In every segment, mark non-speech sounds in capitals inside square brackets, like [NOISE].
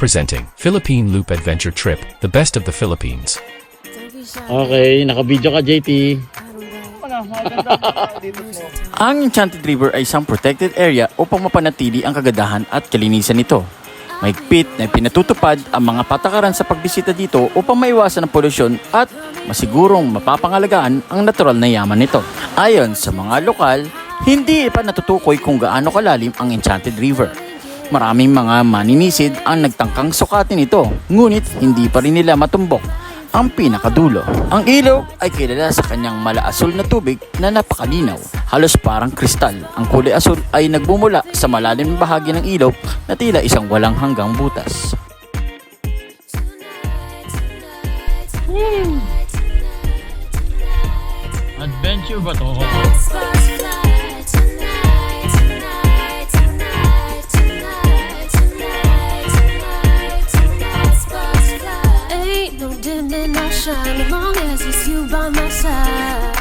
Presenting Philippine Loop Adventure Trip, the best of the Philippines. Okay, naka-video ka JT. [LAUGHS] Ang Enchanted River ay isang protected area upang mapanatili ang kagandahan at kalinisan nito. Mahigpit na pinatutupad ang mga patakaran sa pagbisita dito upang maiwasan ang polusyon at masigurong mapapangalagaan ang natural na yaman nito. Ayon sa mga lokal, hindi pa natutukoy kung gaano kalalim ang Enchanted River. Maraming mga maninisid ang nagtangkang sukatin ito, ngunit hindi pa rin nila matumbok ang pinakadulo. Ang ilog ay kilala sa kanyang malaasul na tubig na napakalinaw, halos parang kristal. Ang kulay asul ay nagbumula sa malalim na bahagi ng ilog na tila isang walang hanggang butas. Adventure ba to? Dimming shine as long as it's you by my side.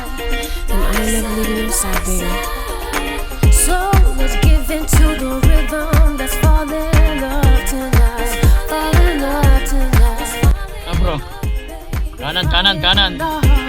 And I ain't never leaving your side, baby. So let's give into the rhythm that's falling in love tonight. Fall in love tonight. Ah bro, kanan, kanan, kanan.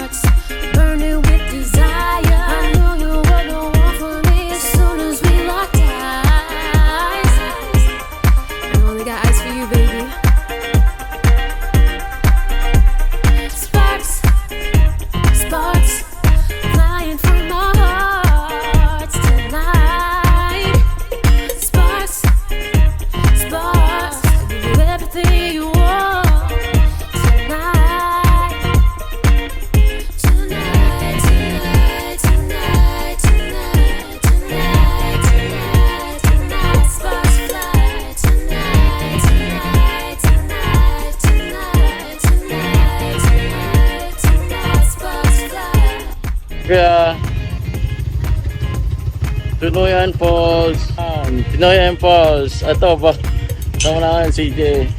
Falls. Um, Tunoyan Falls. Ito ba? Sama na kan CJ.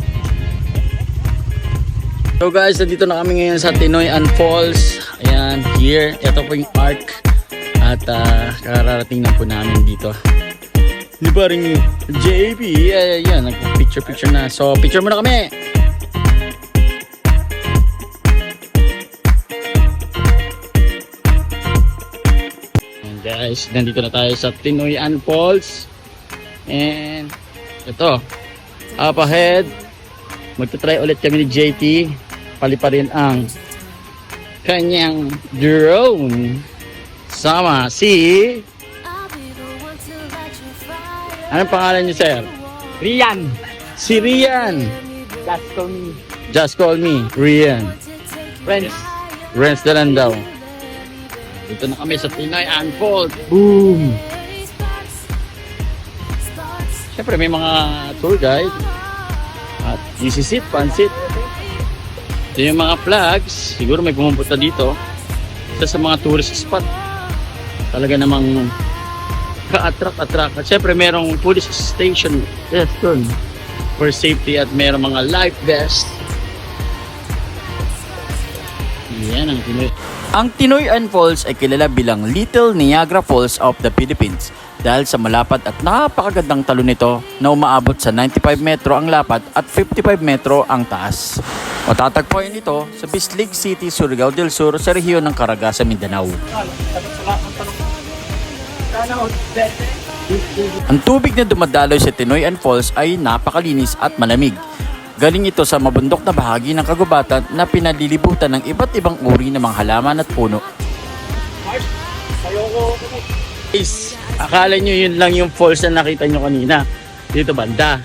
So guys, nandito na kami ngayon sa Tinoyan Falls. Ayan, here. Ito po yung arc. At ah, kararating na po namin dito. Di ba rin JB? Ayan, yeah, nag-picture-picture na. So, picture muna kami. Guys, nandito na tayo sa Tinoyan Falls. And ito, up ahead, magta-try ulit kami ni JT. Paliparin ang kanyang drone. Sama si... Anong pangalan niyo, sir? Rian, Si Rian. just call me. Just call me, Rian. Friends. Renz na lang daw. Dito na kami sa Tinoyan Falls. Boom! Siyempre may mga tour guide. At easy seat, pansit. Ito yung mga flags. Siguro may pumupunta dito. Isa sa mga tourist spot. Talaga namang ka-attract-attract. At syempre merong police station. Yes, dun. For safety at merong mga life vest. Yan ang Tinoy. Ang Tinoyan Falls ay kilala bilang Little Niagara Falls of the Philippines dahil sa malapad at napakagandang talon nito na umaabot sa 95 metro ang lapad at 55 metro ang taas. Matatagpuan ito sa Bislig City, Surigao del Sur sa rehiyon ng Caraga Mindanao. Ang tubig na dumadaloy sa Tinoyan Falls ay napakalinis at malamig. Galing ito sa mabundok na bahagi ng kagubatan na pinalilibutan ng iba't ibang uri ng mga halaman at puno. Guys, akala nyo yun lang yung falls na nakita nyo kanina. Dito banda.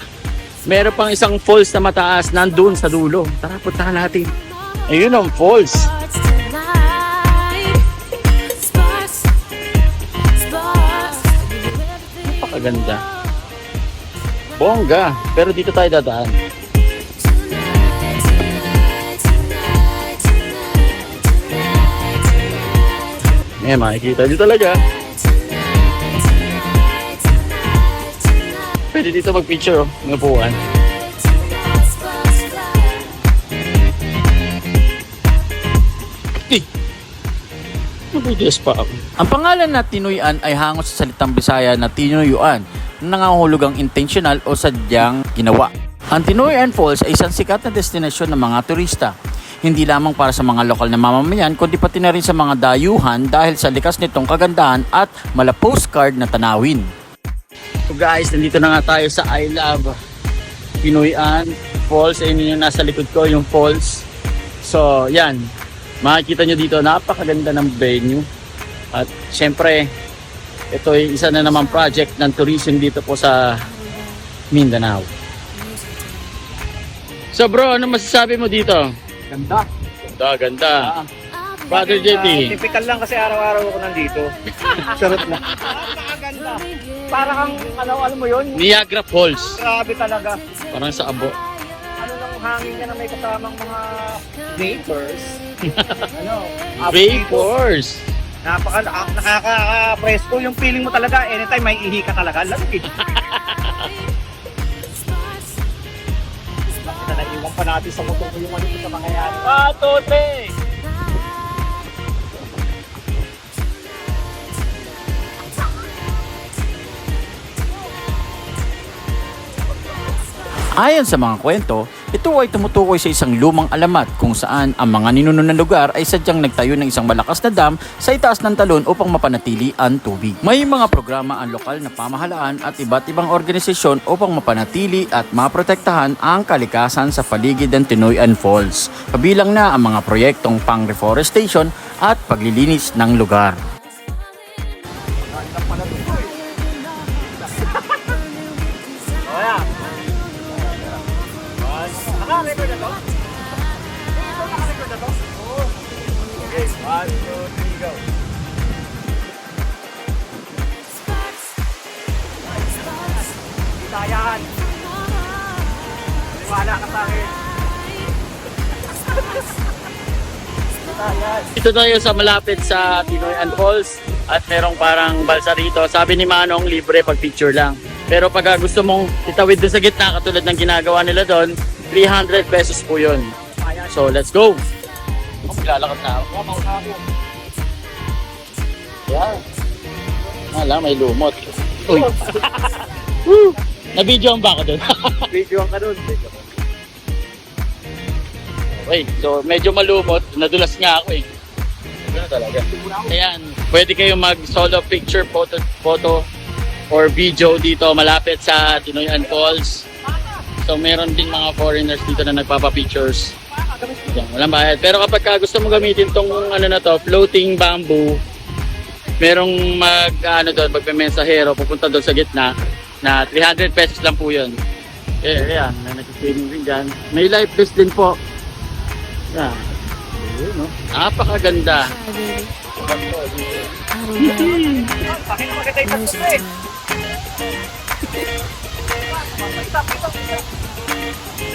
Meron pang isang falls na mataas nandun sa dulo. Tara, puntahan natin. Ayun ang falls. Napakaganda. Bongga. Pero dito tayo dadaan. Tonight. Eh, makikita nyo talaga. Pwede dito mag-picture, oh. Ng upuan. Eh! Pa ako. Ang pangalan na Tinuyan ay hango sa salitang Bisaya na Tinuyuan na nangangahulugang intentional o sadyang ginawa. Ang Tinoyan Falls ay isang sikat na destinasyon ng mga turista. Hindi lamang para sa mga lokal na mamamayan, kundi pati na rin sa mga dayuhan dahil sa likas nitong kagandahan at mala postcard na tanawin. So guys, nandito na nga tayo sa I Love Pinoyan Falls. Ayun yung nasa likod ko, yung falls. So, yan. Makikita nyo dito, napakaganda ng venue. At syempre, ito ay isa na naman project ng tourism dito po sa Mindanao. So bro, ano masasabi mo dito? Ganda. Ganda, ganda. Brother Ah, JT. typical lang kasi araw-araw ako nandito. [LAUGHS] Charot na. Napakaganda. Para kang, ano, alam mo yun? Niagara Falls. Grabe talaga. Parang sa abo. Ano lang hangin niya na may kasamang mga vapors. [LAUGHS] ano? ah, Vapors. Napaka, ah, nakaka-presko yung feeling mo talaga. Anytime may ihi ka talaga. Lamig. [LAUGHS] natin sa motor ko yung ano sa mga yan. Patote! Ayon sa mga kwento, ito ay tumutukoy sa isang lumang alamat kung saan ang mga ninuno ng lugar ay sadyang nagtayo ng isang malakas na dam sa itaas ng talon upang mapanatili ang tubig. May mga programa ang lokal na pamahalaan at iba't ibang organisasyon upang mapanatili at maprotektahan ang kalikasan sa paligid ng Tinoyan Falls. Kabilang na ang mga proyektong pang-reforestation at paglilinis ng lugar. Naka-record na to? Ito, naka-record na to? Oo. Okay, one. Wala ka sa akin. Dito tayo sa malapit sa Tinoyan Falls at merong parang balsa rito. Sabi ni Manong, libre pag picture lang. Pero pag gusto mong itawid doon sa gitna katulad ng ginagawa nila doon, 300 pesos po yun. So let's go! Oh, maglalakad na ako. Yan. Wala, may lumot. Uy! [LAUGHS] Woo! Na-video ba ako doon? [LAUGHS] Video ka dun. Uy, so medyo malumot. Nadulas nga ako eh. Ano talaga? Ayan, pwede kayong mag solo picture photo, photo or video dito malapit sa Tinoyan Falls. So meron din mga foreigners dito na nagpapa-pictures. Yan, walang bayad. Pero kapag ka gusto mo gamitin tong ano na to, floating bamboo, merong mag ano doon, magme-mensahero pupunta doon sa gitna na 300 pesos lang po 'yun. Eh, ayan, may nag-swimming din dyan. May life vest din po. Yan. Ayun, no? Napakaganda. Yung pagkakas eh?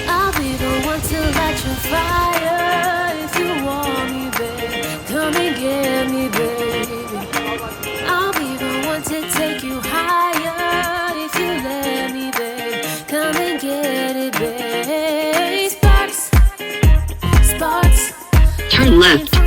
I'll be the one to light your fire if you want me, babe. Come and get me, baby. I'll be the one to take you higher if you let me, babe. Come and get it, babe. Sparks, sparks. Turn left.